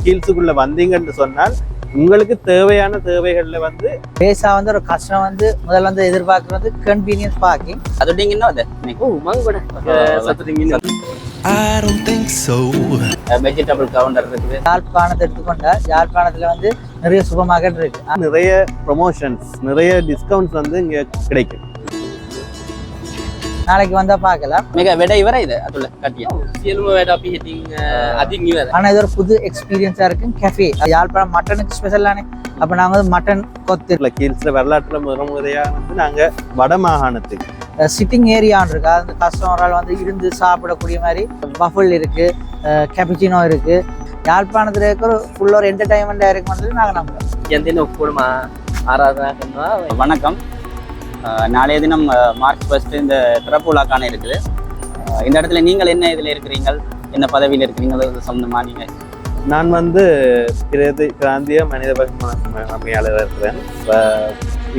ஸ்கில்ஸுக்குள்ளே வந்தீங்கன்னு சொன்னால் உங்களுக்கு தேவையான தேவைகளில் வந்து பேசா வந்து ஒரு கஷ்டம் வந்து முதல்ல வந்து எதிர்பார்க்கறது கன்வீனியன்ஸ் பார்க்கிங் அது நீங்கன்னா அது ஓ மங்கூட I don't think vegetable counter இருக்குது. யாழ்ப்பாணத்தை எடுத்துக்கொண்டா யாழ்ப்பாணத்தில் வந்து நிறைய சூப்பர் மார்க்கெட் இருக்கு. நிறைய ப்ரொமோஷன்ஸ் நிறைய டிஸ்கவுண்ட்ஸ் வந்து இங்கே கிடைக்கும். நாளைக்கு வந்தா பார்க்கலாம். மிக விட இவர இது அதுல கட்டியா. அதிகம் இவர ஆனா இது ஒரு புது எக்ஸ்பீரியன்ஸா இருக்கு. கஃபே யாழ்ப்பாணம் மட்டனுக்கு ஸ்பெஷலானே அப்ப நாங்க வந்து மட்டன் கொத்து. இல்ல கீழ்ஸ்ல வரலாற்றுல முதல் முறையா வந்து நாங்க வட மாகாணத்துக்கு சிட்டிங் ஏரியான் இருக்கா. அந்த கஸ்டமரால் வந்து இருந்து சாப்பிடக்கூடிய மாதிரி பஃபல் இருக்கு. கேபிச்சினோ இருக்கு. யாழ்ப்பாணத்தில் இருக்கிற ஃபுல்லாக ஒரு என்டர்டைன்மெண்ட் இருக்குன்னு சொல்லி நாங்கள் நம்புகிறோம் எந்த ஒக்கூடுமா ஆராதனா வணக்கம். நாளைய தினம் மார்ச் ஃபர்ஸ்ட் இந்த திறப்பு விழாக்கான இருக்குது. இந்த இடத்துல நீங்கள் என்ன இதில் இருக்கிறீங்கள்? என்ன பதவியில் இருக்கிறீங்க அது சம்பந்தமா நீங்க நான் வந்து பிரதி பிராந்திய மனித அமையாளராக இருக்கிறேன். இப்போ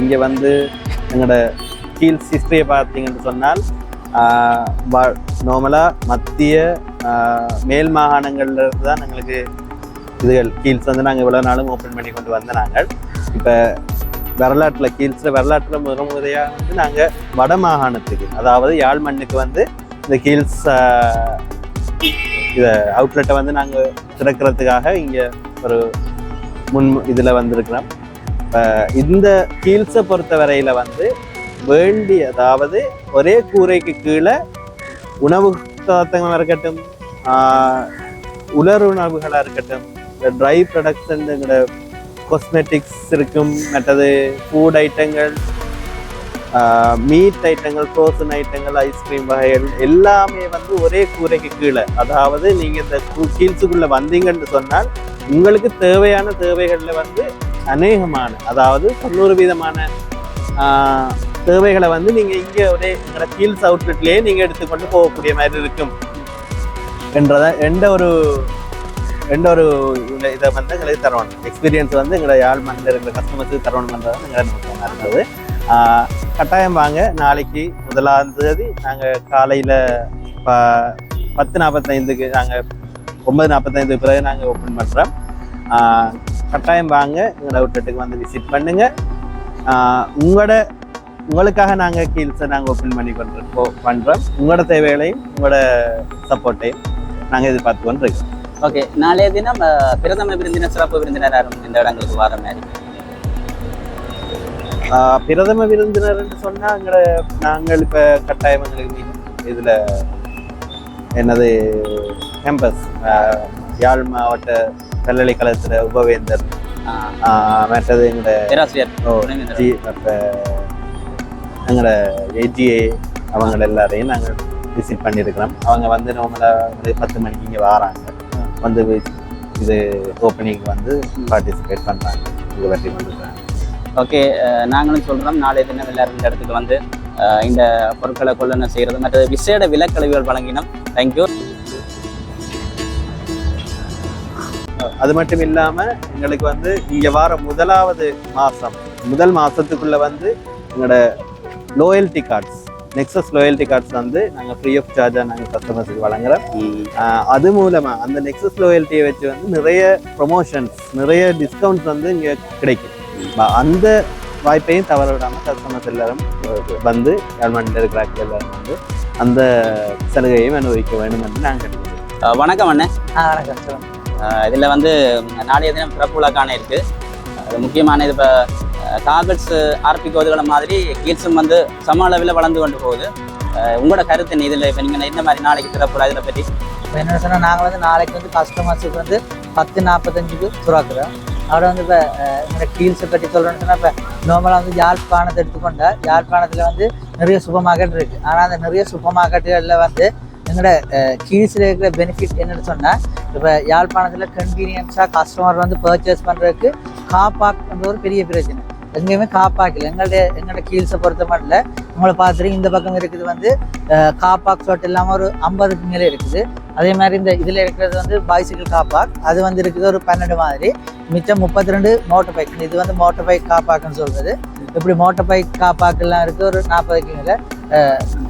இங்கே வந்து எங்களோட ஹீல்ஸ் ஹிஸ்டரியை பார்த்தீங்கன்னு சொன்னால் நார்மலாக மத்திய மேல் மாகாணங்கள்ல இருந்து தான் எங்களுக்கு இதுகள் ஹீல்ஸ் வந்து நாங்கள் இவ்வளோ நாளும் ஓப்பன் பண்ணி கொண்டு வந்த நாங்கள். இப்போ வரலாற்றில் கீழ்ஸில் வரலாற்றில் முதல் முறையாக வந்து நாங்கள் வட மாகாணத்துக்கு அதாவது யாழ் மண்ணுக்கு வந்து இந்த கீழ்ஸ் இதை அவுட்லெட்டை வந்து நாங்கள் திறக்கிறதுக்காக இங்கே ஒரு முன் இதில் வந்திருக்கிறோம். இந்த ஹீல்ஸை பொறுத்த வரையில் வந்து வேண்டிய அதாவது ஒரே கூரைக்கு கீழே உணவு பதார்த்தங்களாக இருக்கட்டும் உலர் உணவுகளாக இருக்கட்டும் இந்த ட்ரை ப்ரொடக்ட்ஸுங்கிற கொஸ்மெட்டிக்ஸ் இருக்கும் மற்றது ஃபுட் ஐட்டங்கள் மீட் ஐட்டங்கள் ஃப்ரோசன் ஐட்டங்கள் ஐஸ்கிரீம் வகைகள் எல்லாமே வந்து ஒரே கூரைக்கு கீழே. அதாவது நீங்கள் இந்த ஹீல்ஸுக்குள்ளே வந்தீங்கன்னு சொன்னால் உங்களுக்கு தேவையான தேவைகளில் வந்து அநேகமான அதாவது தொண்ணூறு வீதமான தேவைகளை வந்து நீங்கள் இங்கே ஒரே எங்களோட கீழ்ஸ் அவுட்லெட்லேயே நீங்கள் எடுத்துக்கொண்டு போகக்கூடிய மாதிரி இருக்கும். என்றத எந்த ஒரு எந்த ஒரு இதை வந்து எங்களுக்கு தரணும். எக்ஸ்பீரியன்ஸ் வந்து எங்களை யாழ் மண்ணில் இருக்கிற கஸ்டமர்ஸுக்கு தரணுன்றதை எங்களை நோக்கமாக இருந்தது கட்டாயம் வாங்க. நாளைக்கு முதலாம் தேதி நாங்கள் காலையில் ப பத்து நாற்பத்தைந்துக்கு நாங்கள் ஒன்பது நாற்பத்தைந்து பிறகு நாங்கள் ஓப்பன் பண்ணுறோம் கட்டாயம் வாங்க. எங்களோட அவுட்லெட்டுக்கு வந்து விசிட் பண்ணுங்கள் உங்களோட உங்களுக்காக நாங்கள் கீழ்ஸை நாங்கள் ஓப்பன் பண்ணி பண்ணுறோம் பண்ணுறோம் உங்களோட தேவைகளையும் உங்களோட சப்போர்ட்டையும் நாங்கள் எதிர்பார்த்து கொண்டு இருக்கோம் ஓகே நாளைய தினம் பிரதம விருந்தினர் சிறப்பு விருந்தினர் யாரும் இந்த இடங்களுக்கு வர மாதிரி? பிரதம விருந்தினர்னு சொன்னா எங்களை நாங்கள் இப்ப கட்டாயம் எங்களுக்கு இதுல என்னது கேம்பஸ் யாழ் மாவட்ட பல்கலைக்கழகத்துல உபவேந்தர் மற்றது எங்களோட பேராசிரியர் மற்ற எங்களோட ஏஜிஏ அவங்க எல்லாரையும் நாங்கள் விசிட் பண்ணியிருக்கிறோம். அவங்க வந்து நார்மலாக பத்து மணிக்கு இங்கே வராங்க. வந்து இது ஓப்பனிங் வந்து பார்ட்டிசிபேட் பண்ணுறாங்க இது பற்றி வந்துருக்காங்க ஓகே நாங்களும் சொல்கிறோம் நாளைய தினம் எல்லாரும் இந்த இடத்துக்கு வந்து இந்த பொருட்களை கொள்ளணும் செய்கிறது மற்றது விசேட விலக்கழிவுகள் வழங்கினோம். தேங்க்யூ அது மட்டும் இல்லாம எங்களுக்கு வந்து இங்க வார முதலாவது மாசம் முதல் மாசத்துக்குள்ள வந்து எங்களோட loyalty cards Nexus loyalty cards வந்து நாங்கள் ஃப்ரீ ஆஃப் சார்ஜாக நாங்கள் கஸ்டமர்ஸுக்கு வழங்குறோம். அது மூலமா அந்த நெக்ஸஸ் லோயல்ட்டியை வச்சு வந்து நிறைய ப்ரொமோஷன்ஸ் நிறைய டிஸ்கவுண்ட்ஸ் வந்து இங்கே கிடைக்கும். அந்த வாய்ப்பையும் தவற விடாமல் கஸ்டமர்ஸ் எல்லாரும் வந்து கவர்மெண்ட்டில் இருக்கிற எல்லாரும் வந்து அந்த சலுகையும் அனுபவிக்க வேண்டும் என்று நாங்கள் கேட்டுக்கிறோம் வணக்கம் அண்ணன் வணக்கம் இதில் வந்து நாளைய தினம் பிறப்பு விழா காண இருக்கு. அது முக்கியமான இது இப்போ கார்பெட்ஸ் ஆர்பி கோதுகளை மாதிரி கீழ்ஸும் வந்து சம அளவில் வளர்ந்து கொண்டு போகுது. உங்களோட கருத்து என்ன? இதில் இப்போ நீங்கள் என்ன மாதிரி நாளைக்கு திறப்பு இதில் பற்றி இப்போ என்ன சொன்னால் நாங்கள் வந்து நாளைக்கு வந்து கஸ்டமர்ஸுக்கு வந்து பத்து நாற்பத்தஞ்சுக்கு துறக்குறோம். அவரை வந்து இப்போ என்னோடய டீல்ஸை பற்றி சொல்கிறேன்னு சொன்னால் இப்போ நார்மலாக வந்து யாழ்ப்பாணத்தை எடுத்துக்கொண்டால் யாழ்ப்பாணத்தில் வந்து நிறைய சூப்பர் மார்க்கெட் இருக்குது ஆனால் அந்த நிறைய சூப்பர் மார்க்கெட்டுகளில் வந்து எங்களோட கீழ்ஸில் இருக்கிற பெனிஃபிட் என்னென்னு சொன்னால் இப்போ யாழ்ப்பாணத்தில் கன்வீனியன்ஸாக கஸ்டமர் வந்து பர்ச்சேஸ் பண்ணுறதுக்கு காப்பாக்ன்ற ஒரு பெரிய பிரச்சனை. எங்கேயுமே காப்பாக்கல. எங்களுடைய எங்களோட கீழ்ஸை பொறுத்த மட்டும் இல்லை உங்களை பார்த்துட்டு இந்த பக்கம் இருக்குது வந்து காப்பாக் ஷாட் இல்லாமல் ஒரு ஐம்பதுக்கு மேலே இருக்குது. அதே மாதிரி இந்த இதில் இருக்கிறது வந்து பைசிக்கிள் காப்பாக். அது வந்து இருக்குது ஒரு பன்னெண்டு மாதிரி. மிச்சம் முப்பத்தி ரெண்டு மோட்டர் பைக் இது வந்து மோட்டர் பைக் காப்பாக்குன்னு சொல்கிறது இப்படி மோட்டர் பைக் காப்பாக்கெல்லாம் இருக்குது ஒரு நாற்பதுக்கு மேலே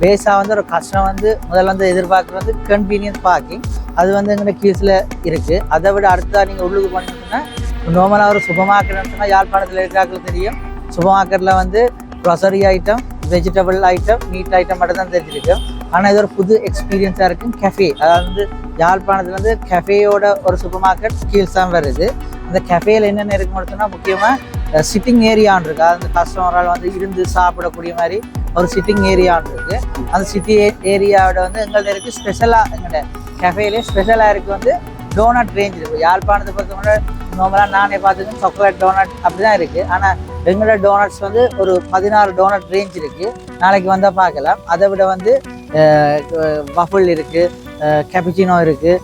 பேஸாக வந்து ஒரு கஷ்டம் வந்து முதல்ல வந்து எதிர்பார்க்குறது வந்து கன்வீனியன்ஸ் பார்க்கிங் அது வந்து எங்களோட கீழ்ஸில் இருக்குது அதை விட அடுத்ததாக நீங்கள் உள்ளுக்கு போனீங்கன்னா நோமலாக ஒரு சூப்பர் மார்க்கெட்னு சொன்னால் யாழ்ப்பாணத்தில் இருக்கிறாங்களுக்கு தெரியும். சூப்பர் மார்க்கெட்டில் வந்து grocery item vegetable item meat item மட்டும் தான் தெரிஞ்சிருக்கும் ஆனால் இது ஒரு புது எக்ஸ்பீரியன்ஸாக இருக்கும் கெஃபே அதாவது வந்து யாழ்ப்பாணத்துலேருந்து கெஃபேயோட ஒரு சூப்பர் மார்க்கெட் ஸ்கீல்ஸ் தான் வருது. அந்த கெஃபேயில் என்னென்ன இருக்குன்னு சொன்னால் முக்கியமாக சிட்டிங் ஏரியான் இருக்குது அது அந்த கஸ்டமரால் வந்து இருந்து சாப்பிடக்கூடிய மாதிரி ஒரு சிட்டிங் ஏரியான்னு இருக்குது அந்த சிட்டி ஏரியாவோட வந்து எங்கள்கிட்ட இருக்குது ஸ்பெஷலாக எங்கள்கிட்ட கெஃபேலே ஸ்பெஷலாக இருக்குது வந்து டோனட் ரேஞ்ச் இருக்கு. யாழ்ப்பாணத்தை பொறுத்தவரை நார்மலாக நானே பார்த்துக்கேன் சாக்லேட் டோனட் அப்படி தான் இருக்குது ஆனால் எங்களோட டோனட்ஸ் வந்து ஒரு பதினாறு டோனட் ரேஞ்ச் இருக்குது நாளைக்கு வந்தால் பார்க்கலாம். அதை விட வந்து வஃபுல் இருக்குது கேபிச்சினோ இருக்குது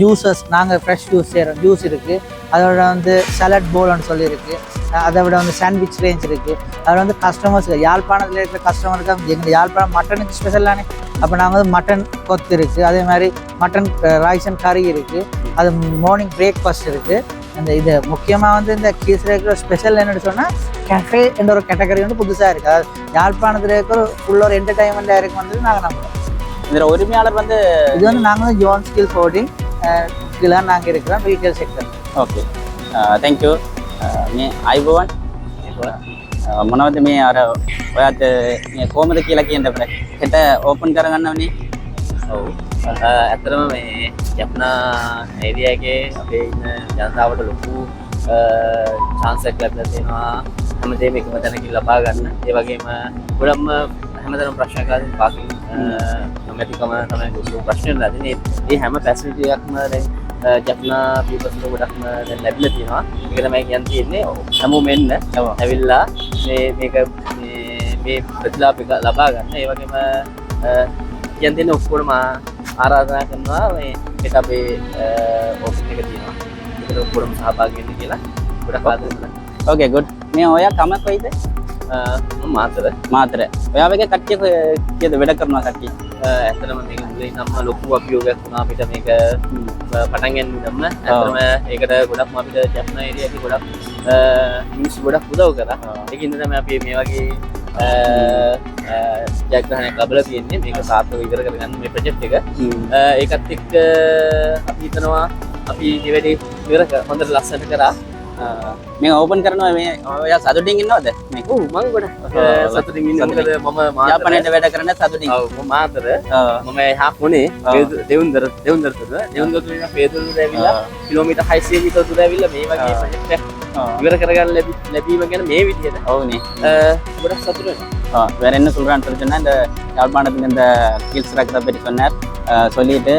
ஜூஸஸ் நாங்கள் ஃப்ரெஷ் ஜூஸ் செய்கிறோம் ஜூஸ் இருக்குது அதோட வந்து சலட் போல்னு சொல்லியிருக்கு. அதை விட வந்து சாண்ட்விச் ரேஞ்ச் இருக்குது அதில் வந்து கஸ்டமர்ஸ் யாழ்ப்பாணத்தில் இருக்கிற கஸ்டமருக்கு எங்கள் யாழ்ப்பாணம் மட்டனுக்கு ஸ்பெஷலானே அப்போ நாங்கள் வந்து மட்டன் கொத்து இருக்குது அதே மாதிரி மட்டன் ராய்ஸ் அண்ட் கறி இருக்குது அது மார்னிங் பிரேக்ஃபாஸ்ட் இருக்குது அந்த இது முக்கியமாக வந்து இந்த கீஸில் இருக்கிற ஸ்பெஷல் என்னென்னு சொன்னால் கஃபே என்ற ஒரு கேட்டகரி வந்து புதுசாக இருக்குது அதாவது யாழ்ப்பாணத்தில் இருக்கிற ஃபுல்லாக ஒரு என்டர்டைன்மெண்ட்டாக இருக்கும் வந்து நாங்கள் நம்புகிறோம் இதில் உரிமையாளர் வந்து இது வந்து நாங்கள் ஜோன் ஸ்கில் ஹோர்டிங் கீழே நாங்கள் இருக்கிறோம் ரீட்டைல் செக்டர் ஓகே தேங்க்யூ මේ අයිබෝවන් මොනවද මේ අර ඔයත් මේ කොහමද කියලා කියන්න බෑ. හෙට ඕපන් කරගන්න ඕනේ ඔව්. ඇත්තටම මේ යප්නා ඒරියා එකේ අපේ ඉන්න ජනතාවට ලොකු chance එකක් ලැබලා තියෙනවා. හැමදේම එකම තැනකින් ලබා ගන්න. ඒ වගේම ගොඩක්ම හැමදැනම ප්‍රශ්න කරලා පාකින් නොමැතිකම තමයි ගොඩක් ප්‍රශ්න වෙලා තියෙන්නේ. ඒ හැම ෆැසිලිටි එකක්ම දැන් ජපනා පීපසට ගොඩක්ම ලැබිල තියෙනවා. එකතමයි කියන් තියෙන්නේ හැමෝ මෙන්න ඇවිල්ලා මේක මේ ප්‍රතිලාපික ලබා ගන්න. ඒවගේම කියන්තින්න ඔක්කොටම ආරාධනා කරනවා මේ අපේ ඔෆ් එක තියෙනවා. ඔක්කොටම සහභාගන්න කියලා. ගොඩක් පාදන්න ඕකේ ගොඩ් මේ ඔය කමක් වෙයිද? මාතර මාතර ඔයා වගේ කට්ටිය කියද වැඩ කරනවා කට්ටිය ඇතරම මේක මුලින් නම් ලොකු අභියෝගයක් වුණා අපිට මේක පටන් ගැනීමම ඇතරම ඒකට ගොඩක් අපිට ජප්න ඒරියක ගොඩක් මිනිස්සු ගොඩක් උදව් කරා තමයි අපි මේ වගේ ජයග්‍රහණයක් ලබලා තියෙන්නේ මේක සාර්ථකව ඉවර කරගන්න මේ ප්‍රොජෙක්ට් එක ඒකත් එක්ක අපි හිතනවා අපි ඉවර කර- හොඳට ලස්සනට කරා මේ ඕපන් කරනවා මේ ඔයා සතුටින් ඉන්නවද මේ ඔව් මම ගොඩක් සතුටින් ඉන්නවා මොකද මම යාපනයේට වැඩ කරන සතුටින් ඔව් මම මාතර මම එහා කොනේ දෙවුන්දර දෙවුන්දර තුර දෙවුන්දර තුර ඉන්න පේදුරු ඇවිල්ලා කිලෝමීටර් 600 මීටර දුර ඇවිල්ලා මේ වගේ ප්‍රොජෙක්ට් එකක් ඉවර කරගන්න ලැබීම ගැන මේ විදිහට ඔව්නේ ගොඩක් සතුටුයි வேற என்ன சொல்றான்னு சொல்லிட்டுன்னா இந்த யாழ்ப்பாணத்துக்கு இந்த ஸ்கில்ஸ் ரேக்கத்தை பற்றி சொன்னார் சொல்லிட்டு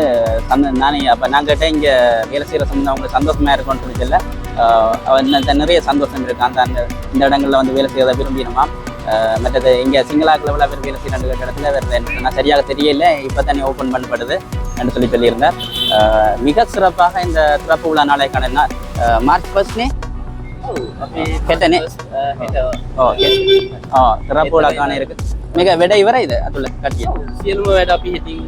சந்த நானே அப்போ நான் கேட்டேன் இங்கே வேலை செய்கிற சந்தோஷம் அவங்க சந்தோஷமாக இருக்கும்னு சொல்லி நிறைய சந்தோஷம் இருக்கு அந்த அந்த இந்த இடங்கள்ல வந்து வேலை செய்யறத விரும்பினோமா ஆ, மற்றது இங்கே சிங்களாக்கில் எவ்வளோ பேர் வேலை செய்யணும் கேட்ட இடத்துல வேறு என்ன சரியாக தெரியல இப்போ தானே ஓப்பன் பண்ணப்படுது என்று சொல்லி சொல்லியிருந்தார் ஆ, மிக சிறப்பாக இந்த திறப்பு விழா நாளைக்கான நா- ஆ, மார்ச் ஃபர்ஸ்ட்னே අපි හෙටනේ? හෙට ஓகே ஆ திறப்பு விழாக்கான இருக்கு மிக விட இவரை இது அதுல கட்டியம் සියලුම වැඩ අපි හිතින්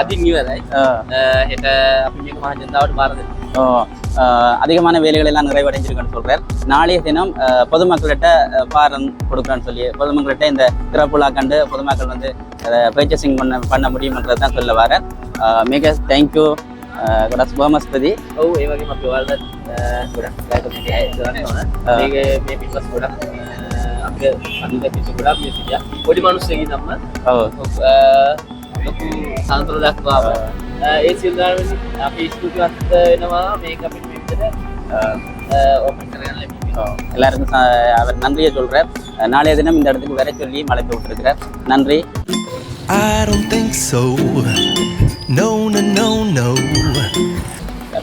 අදින් ඉවරයි ஆ අ, හෙට අපි මේක මහ ජනතාවට බාර දෙන්න ஓ, ஆஹ் அதிகமான வேலைகள் எல்லாம் நிறைவடைஞ்சிருக்குன்னு சொல்றார் நாளைய தினம் ஆஹ் பொதுமக்கள்கிட்ட ஆஹ் பாரம் கொடுக்குறேன்னு சொல்லி பொதுமக்கள்கிட்ட இந்த திறப்புலா கண்டு பொதுமக்கள் வந்து பர்ச்சேசிங் பண்ண பண்ண முடியும்ன்றது தான் சொல்ல வர மிக தேங்க்யூ கூட சுபமஸ்பதி ඔව් ඒ වගේම අපි ඔයාලට ගොඩක් ලයික මේක කරනවා ආ. මේක මේ පිටස් ගොඩක් අපිට අනිත් පිටස් ගොඩක් මේ සිටියා පොඩි මිනිස්සෙකින් නම් ஓ ලොකු සාන්තර දක්වාම ඒ සිල්දාරවෙන් අපි ස්තුතිවත් වෙනවා මේක අපිට எல்லாருக்கும் அவர் நன்றியை சொல்கிறார் நாளைய தினம் இந்த இடத்துக்கு வர சொல்லி அழைப்பு விட்டுருக்கிறார் நன்றி.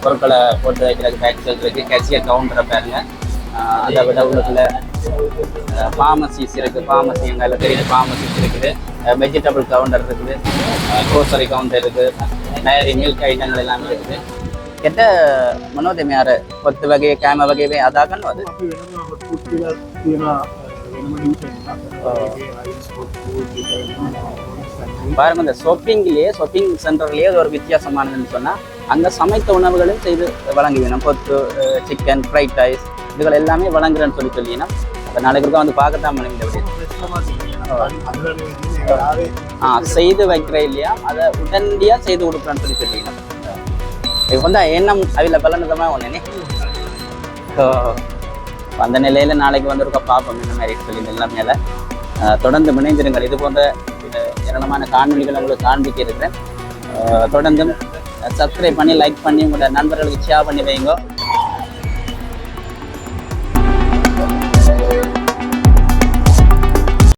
பொருட்களை போட்டு வைக்கிறதுக்கு பேக் சொல்கிறதுக்கு கேஷியர் கவுண்டரை பாருங்க. அதை விட உள்ளுக்குள்ள ஃபார்மசிஸ் இருக்குது ஃபார்மசி எங்கள் தெரியுது. ஃபார்மசிஸ் இருக்குது. வெஜிடபிள் கவுண்டர் இருக்குது. க்ரோசரி கவுண்டர் இருக்குது நிறைய மில்க் ஐட்டங்கள் எல்லாமே இருக்குது. கெட்ட ಮನೋದೆಮ್ಯಾರೆ ಹೊತ್ತು ಬಗೆಯ ಕ್ಯಾಮ ಬಗೆಯ ಅದಾಗನ್ನು ಅದು பாருங்க இந்த ஷாப்பிங்லேயே ஷாப்பிங் சென்டர்லேயே அது ஒரு வித்தியாசமானதுன்னு சொன்னால் அங்கே சமைத்த உணவுகளும் செய்து வழங்குவேன் பொத்து சிக்கன் ஃப்ரைட் ரைஸ் இதுகள் எல்லாமே வழங்குறேன்னு சொல்லி சொல்லினா இப்போ நாளைக்கு வந்து பார்க்கத்தான் முடியும் ஆ செய்து வைக்கிறேன் இல்லையா? அதை உடனடியாக செய்து கொடுக்குறேன்னு சொல்லி சொல்லினா இது வந்து எண்ணம் அவையில் பலனதமாக ஒன்று ஸோ அந்த நிலையில் நாளைக்கு வந்திருக்க பார்ப்போம் இந்த மாதிரி சொல்லி மேலே தொடர்ந்து இணைந்திருங்கள். இது போன்ற ஏராளமான காணொலிகள் உங்களுக்கு காண்பிக்க இருக்கிறேன். தொடர்ந்தும் சப்ஸ்கிரைப் பண்ணி லைக் பண்ணி உங்களோட நண்பர்களுக்கு ஷேர் பண்ணி வைங்க.